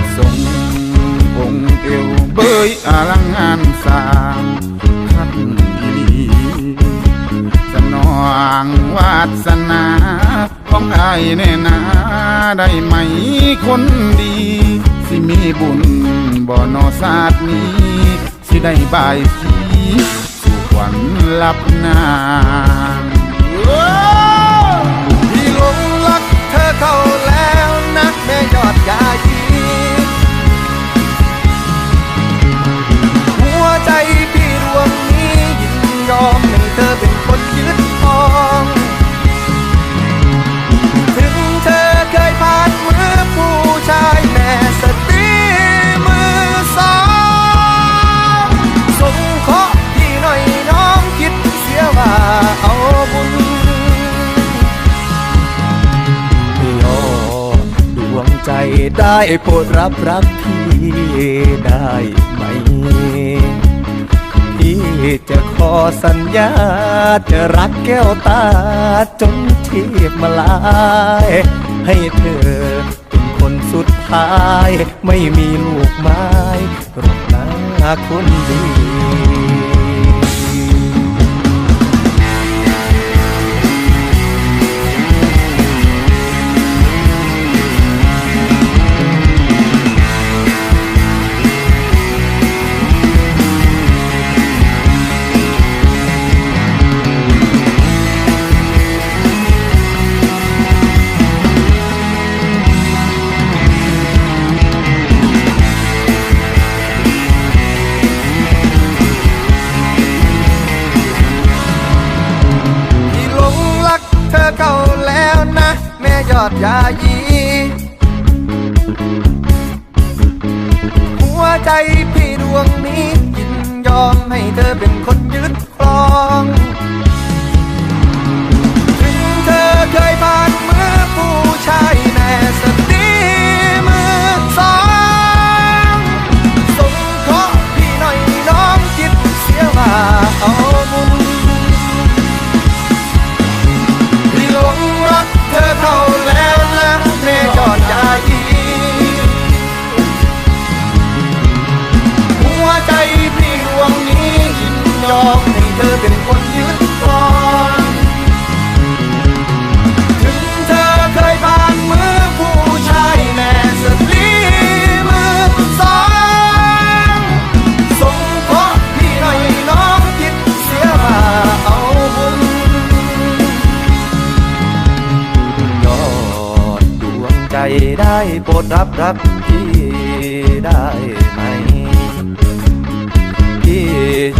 ดทรงองค์เอวเบยอลังงานสางพันอีสนองวาสนาของไอ้ายแน่นาได้ไหมคนดี สิมีบุญบ่นอศาสนี้ สิได้บายสีสู่ขวัญลับนา ยอมให้เธอเป็นคนยึดครองถึงเธอเคยผ่านมือผู้ชายแม่สตรีมือสองสงเคราะห์พี่หน่อยน้องคิดเสียว่าเอาบุญยอดดวงใจได้โปรดรับรักพี่ได้ไหม จะขอสัญญา จะรักแก้วตาจนทีบมาลาย ให้เธอเป็นคนสุดท้าย ไม่มีลูกไม้รักนาคนดี ยอดยายี หัวใจพี่ดวงนี้ยินยอมให้เธอเป็นคนยึดครอง ถึงเธอเคยผ่าน อมให้เธอเป็นคนยึดครองถึงเธอเคยผ่านมือผู้ชายแม่สตรีมือสองสงเคราะห์พี่หน่อยน้องคิดเสียว่าเอาบุญยอดดวงใจได้โปรดรับรักพี่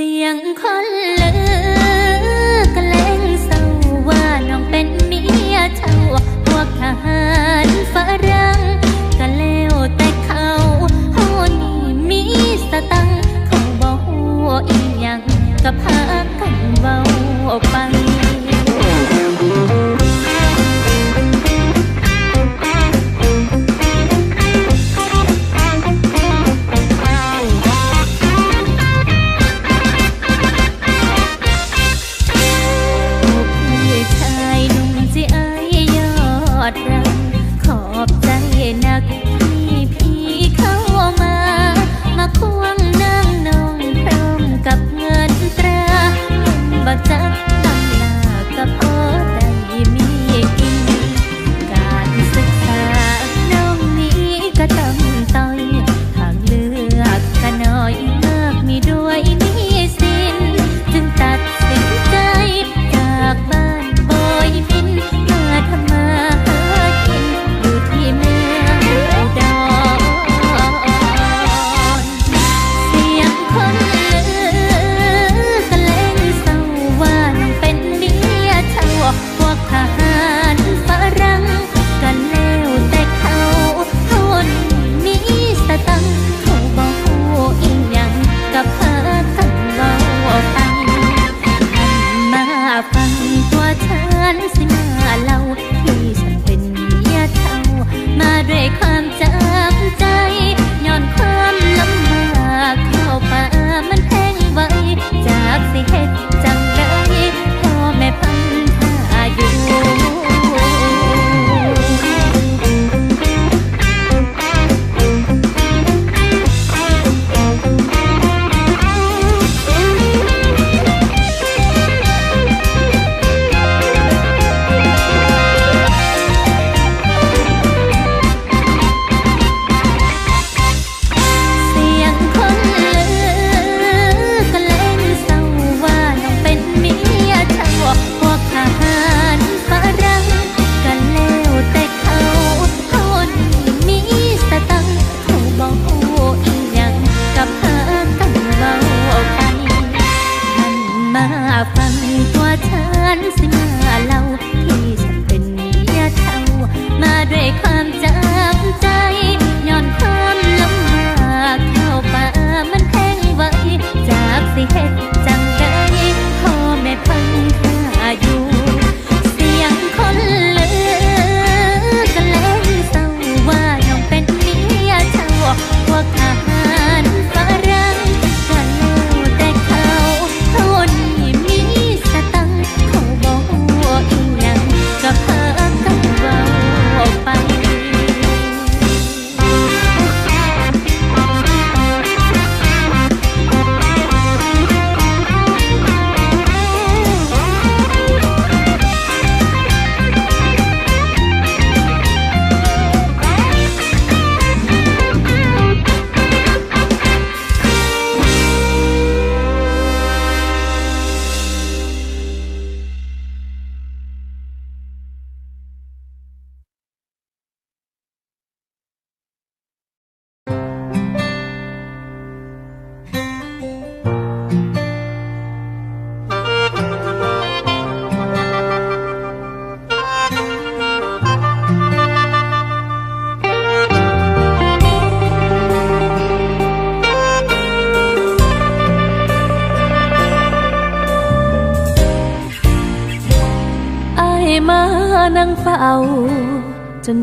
สียงคนเลือกแกล้งเศร้าว่าน้องเป็นเมียเช่าพวกทหารฝรั่งก็แล้วแต่เขาเฮานี่มีสตังเขาบอกหัวอีหยังก็พา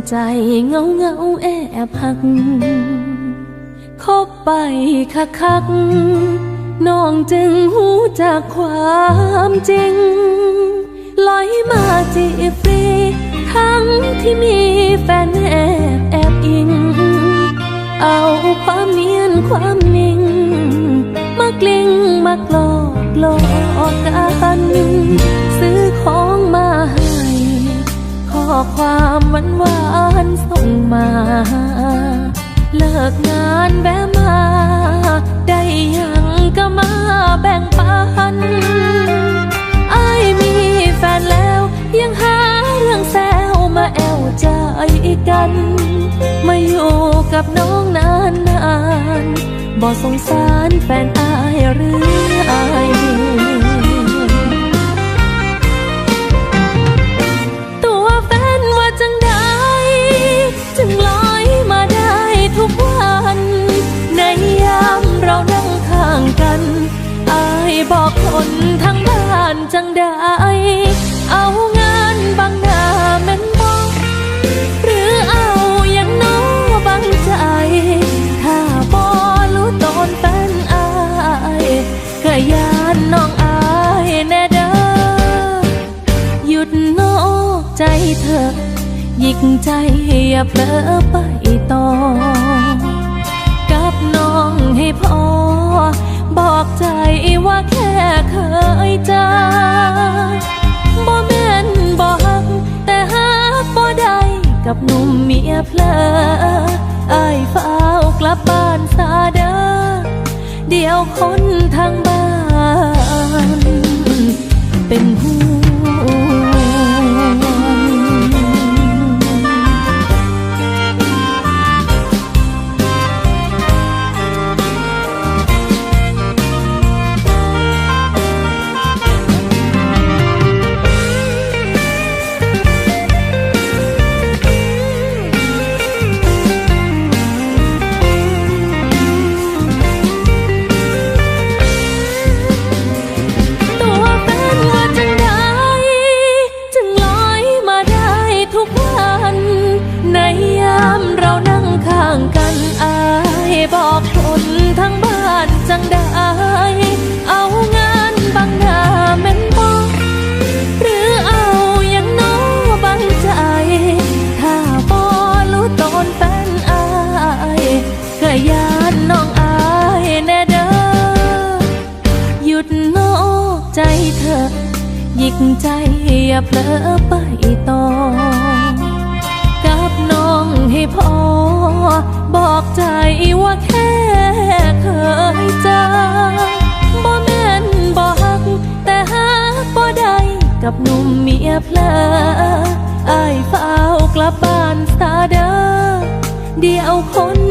ใจเงาเงาแอบหักคบไปคักคักน้องจึงหูจากความจริงลอยมาจีฟรีทั้งที่มีแฟนแอบแอบอิง เอาความเนียนความนิ่ง มากลิ้งมากหลอกหลอกกันซื้อ ข้อความหวานหวานส่งมา เลิกงานแวะมา ได้ยังก็มาแบ่งปันไอ้มีแฟนแล้ว ยังหาเรื่องแซวมาแอวใจกัน มาอยู่กับน้องนานนานบ่สงสารแฟนอายหรือไอ นทั้งบ้านจังใดเอางานบางหน้าแม่นบอกหรือเอาอย่างน้อบังใจ ถ้าบอรู้ตอนแฟนอายก็ยานน้องอายแน่เด้อหยุดนอกใจเธอหยิกใจอย่าเผลอไปต่อกับน้องให้พอ อกใจว่าแค่เคยเจอบ่แม่นบ่ฮัก แต่ฮักบ่ได้กับหนุ่มเมียเพลออายฝ้ากลับบ้านซาเด้อเดี๋ยวคนทาง อย่าเผลอไปต่อ กับน้องให้พอ บอกใจว่าแค่เคยเจอบ่แม่นบ่ฮัก แต่ฮักบ่ได้กับหนุ่มเมียเพลออายเฝ้ากลับบ้านซาเด้อเดียวคน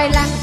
dài lặng